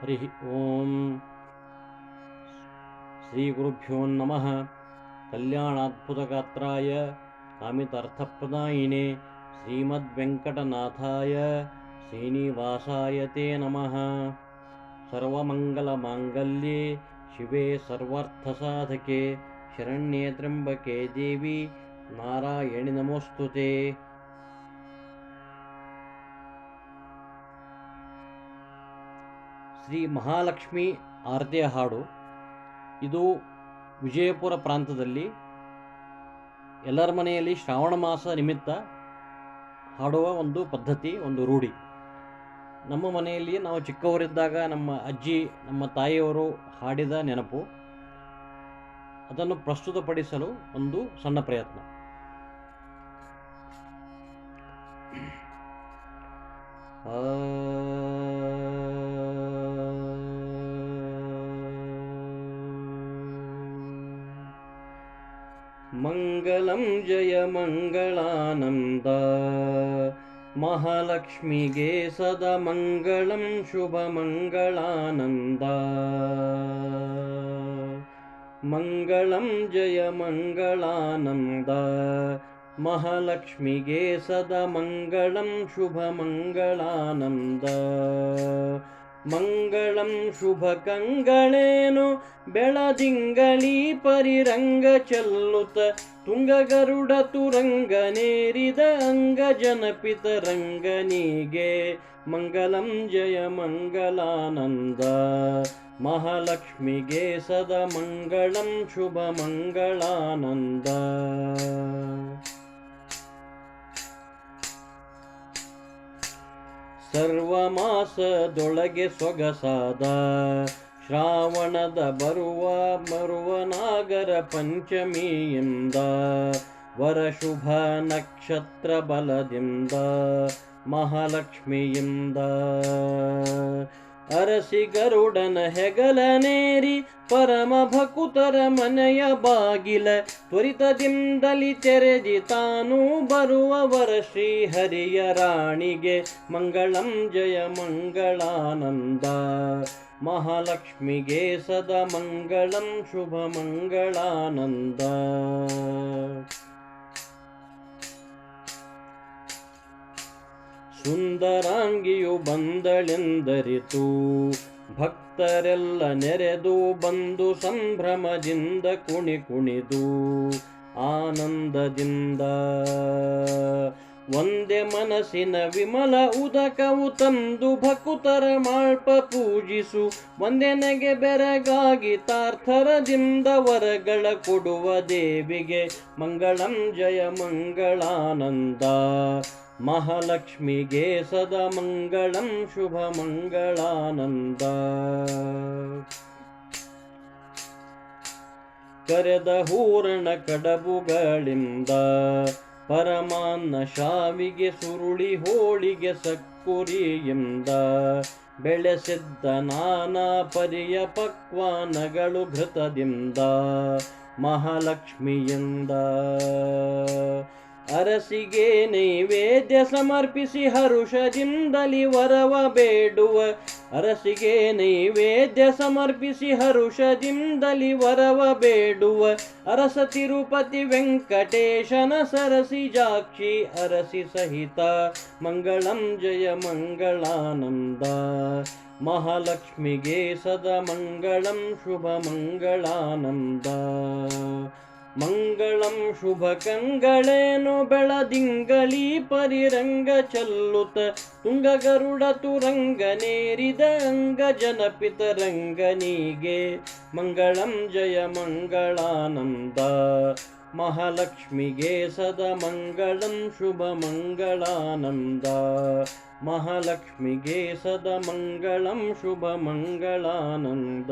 ಹರಿ ಓಂ ಶ್ರೀಗುರುಭ್ಯೋ ನಮಃ ಕಲ್ಯಾಣಾದ್ಭುತಗಾತ್ರಾಯ ಕಾಮಿತಾರ್ಥಪ್ರದಾಯಿನೇ ಶ್ರೀಮದ್ವೆಂಕಟನಾಥಾಯ ಶ್ರೀನಿವಾಸಾಯ ತೇ ನಮಃ ಸರ್ವಮಂಗಲಮಾಂಗಲ್ಯೆ ಶಿವೆ ಸರ್ವಾರ್ಥಸಾಧಕೆ ಶರಣ್ಯೇ ತ್ರ್ಯಂಬಕೆ ದೇವಿ ನಾರಾಯಣಿ ನಮೋಸ್ತುತೆ ಶ್ರೀ ಮಹಾಲಕ್ಷ್ಮಿ ಆರತಿಯ ಹಾಡು. ಇದು ವಿಜಯಪುರ ಪ್ರಾಂತದಲ್ಲಿ ಎಲ್ಲರ ಮನೆಯಲ್ಲಿ ಶ್ರಾವಣ ಮಾಸ ನಿಮಿತ್ತ ಹಾಡುವ ಒಂದು ಪದ್ಧತಿ, ಒಂದು ರೂಢಿ. ನಮ್ಮ ಮನೆಯಲ್ಲಿ ನಾವು ಚಿಕ್ಕವರಿದ್ದಾಗ ನಮ್ಮ ಅಜ್ಜಿ, ನಮ್ಮ ತಾಯಿಯವರು ಹಾಡಿದ ನೆನಪು. ಅದನ್ನು ಪ್ರಸ್ತುತಪಡಿಸಲು ಒಂದು ಸಣ್ಣ ಪ್ರಯತ್ನ. ಆ मङ्गलं जय मङ्गलानन्द। महालक्ष्मिगे सदा मङ्गलं शुभमङ्गलानन्द मङ्गलं जय मङ्गलानन्द। महालक्ष्मिगे सदा मङ्गलं शुभमङ्गलानन्द मङ्गल ಮಂಗಳಂ ಶುಭ ಕಂಗಳೇನು ಬೆಳದಿಂಗಳಿ ಪರಿರಂಗ ಚೆಲ್ಲುತ್ತ ತುಂಗಗರುಡ ತುರಂಗನೇರಿದ ಅಂಗ ಜನಪಿತ ರಂಗನಿಗೆ, ಮಂಗಲಂ ಜಯ ಮಂಗಲಾನಂದ. ಮಹಾಲಕ್ಷ್ಮಿಗೆ ಸದ ಮಂಗಳಂ ಶುಭ ಮಂಗಳಾನಂದ. ಸರ್ವಮಾಸದೊಳಗೆ ಸೊಗಸಾದ ಶ್ರಾವಣದ ಬರುವ ಮರುವ ನಾಗರ ಪಂಚಮಿಯಿಂದ. ವರಶುಭ ನಕ್ಷತ್ರ ಬಲದಿಂದ. ಮಹಾಲಕ್ಷ್ಮಿಯಿಂದ. ಅರಸಿ ಗರುಡನ ಹೆಗಲನೇರಿ ಪರಮ ಭಕುತರ ಮನೆಯ ಬಾಗಿಲ. ತ್ವರಿತದಿಂದಲಿ ತೆರೆದಿ ತಾನು ಬರುವವರ ಶ್ರೀಹರಿಯ ರಾಣಿಗೆ. ಮಂಗಳಂ ಜಯ ಮಂಗಳಾನಂದ. ಮಹಾಲಕ್ಷ್ಮಿಗೆ ಸದಾ ಮಂಗಳಂ ಶುಭ ಮಂಗಳಾನಂದ. ಸುಂದರಾಂಗಿಯು ಬಂದಳೆಂದರಿತು. ಭಕ್ತರೆಲ್ಲ ನೆರೆದು ಬಂದು ಸಂಭ್ರಮದಿಂದ ಕುಣಿ ಕುಣಿದು. ಆನಂದದಿಂದ ಒಂದೇ ಮನಸ್ಸಿನ ವಿಮಲ ಉದಕವು ತಂದು ಭಕುತರ ಮಾಳ್ಪ ಪೂಜಿಸು. ಒಂದೆನೆಗೆ ಬೆರಗಾಗಿ ತಾರ್ಥರದಿಂದ ವರಗಳ ಕೊಡುವ ದೇವಿಗೆ ಮಂಗಳಂ ಜಯ ಮಂಗಳಾನಂದ. ಮಹಾಲಕ್ಷ್ಮಿಗೆ ಸದಾ ಮಂಗಳಂ ಶುಭ ಮಂಗಳಾನಂದ. ಕರೆದ ಹೂರಣ ಕಡಬುಗಳಿಂದ ಪರಮಾನ್ನ ಶಾವಿಗೆ ಸುರುಳಿ ಹೋಳಿಗೆ ಸಕ್ಕುರಿಯಿಂದ ಬೆಳೆಸಿದ್ದ ನಾನಾ ಪರಿಯ ಪಕ್ವಾನಗಳು ಘೃತದಿಂದ ಮಹಾಲಕ್ಷ್ಮಿಯಿಂದ. ಅರಸಿಗೆ ನೈವೇದ್ಯ ಸಮರ್ಪಿಸಿ ಹರುಷದಿಂದಲಿ ವರವ ಬೇಡುವ. ಅರಸಿಗೆ ನೈವೇದ್ಯ ಸಮರ್ಪಿಸಿ ಹರುಷದಿಂದಲಿ ವರವ ಬೇಡುವ. ಅರಸ ತಿರುಪತಿ ವೆಂಕಟೇಶನ ಸರಸಿ ಜಾಕ್ಷಿ ಅರಸಿ ಸಹಿತ. ಮಂಗಳಂ ಜಯ ಮಂಗಳಾನಂದ. ಮಹಾಲಕ್ಷ್ಮಿಗೆ ಸದಾ ಮಂಗಳಂ ಶುಭ ಮಂಗಳಾನಂದ. ಮಂಗಳಂ ಶುಭ ಕಂಗಳೇನು ಬೆಳದಿಂಗಳೀ ಪರಿರಂಗ ಚಲ್ಲುತ್ತ ತುಂಗಗರುಡ ತುರಂಗನೇರಿದ ಅಂಗ ಜನಪಿತ ರಂಗನಿಗೆ. ಮಂಗಳಂ ಜಯ ಮಂಗಳಾನಂದ, ಮಹಾಲಕ್ಷ್ಮಿಗೆ ಸದ ಮಂಗಳಂ ಶುಭ ಮಂಗಳಾನಂದ, ಮಹಾಲಕ್ಷ್ಮಿಗೆ ಸದ ಮಂಗಳಂ ಶುಭ ಮಂಗಳಾನಂದ.